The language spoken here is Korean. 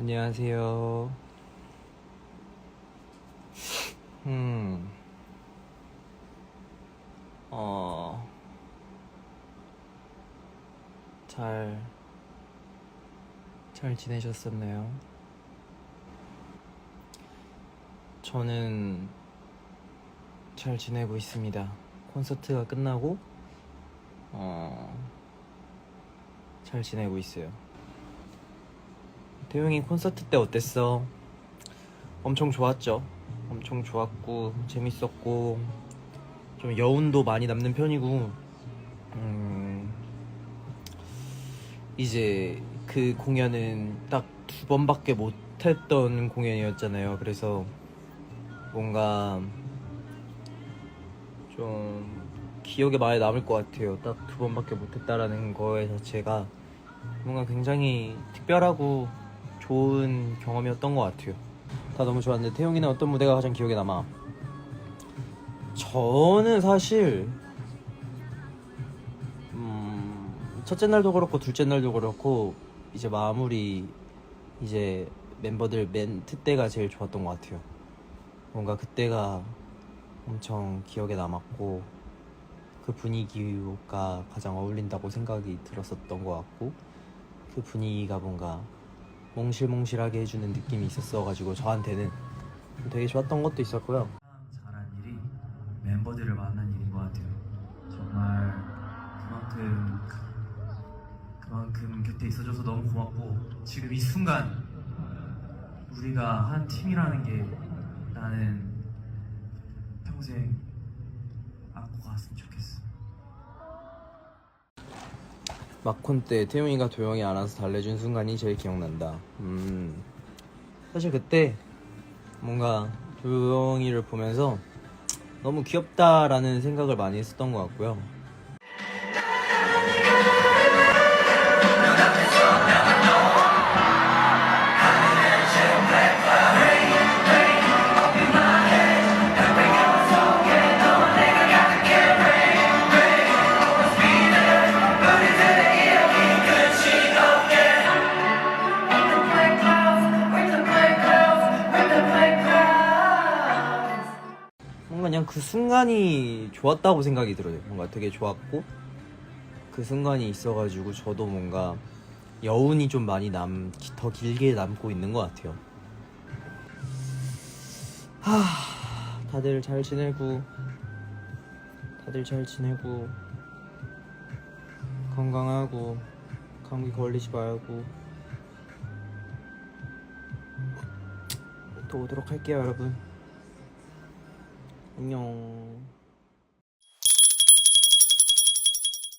안녕하세요. 음, 어, 잘, 잘 지내셨었나요? 저는 잘 지내고 있습니다. 콘서트가 끝나고, 어, 잘 지내고 있어요. 태용이 콘서트 때 어땠어? 엄청 좋았죠. 엄청 좋았고 재밌었고 좀 여운도 많이 남는 편이고 음, 이제 그 공연은 딱 두 번밖에 못 했던 공연이었잖아요. 그래서 뭔가 좀 기억에 많이 남을 것 같아요. 딱 두 번밖에 못 했다라는 거에 자체가 뭔가 굉장히 특별하고 좋은 경험이었던 것 같아요. 다 너무 좋았는데 태용이는 어떤 무대가 가장 기억에 남아? 저는 사실 음, 첫째 날도 그렇고 둘째 날도 그렇고 이제 마무리 이제 멤버들 멘트 때가 제일 좋았던 것 같아요. 뭔가 그때가 엄청 기억에 남았고 그 분위기가 가장 어울린다고 생각이 들었었던 것 같고 그 분위기가 뭔가 몽실몽실하게 해주는 느낌이 있었어가지고 저한테는 되게 좋았던 것도 있었고요. 잘한 일이 멤버들을 만난 일인 것 같아요. 정말 그만큼 그만큼 곁에 있어줘서 너무 고맙고 지금 이 순간 우리가 한 팀이라는 게 나는 평생 안고 갔으면 좋겠어. 마콘 때 태용이가 도영이 안아서 달래준 순간이 제일 기억난다. 음, 사실 그때 뭔가 도영이를 보면서 너무 귀엽다라는 생각을 많이 했었던 것 같고요. 그냥 그 순간이 좋았다고 생각이 들어요. 뭔가 되게 좋았고 그 순간이 있어가지고 저도 뭔가 여운이 좀 많이 남, 더 길게 남고 있는 것 같아요. 하, 다들 잘 지내고 다들 잘 지내고 건강하고 감기 걸리지 말고 또 오도록 할게요, 여러분. 안녕.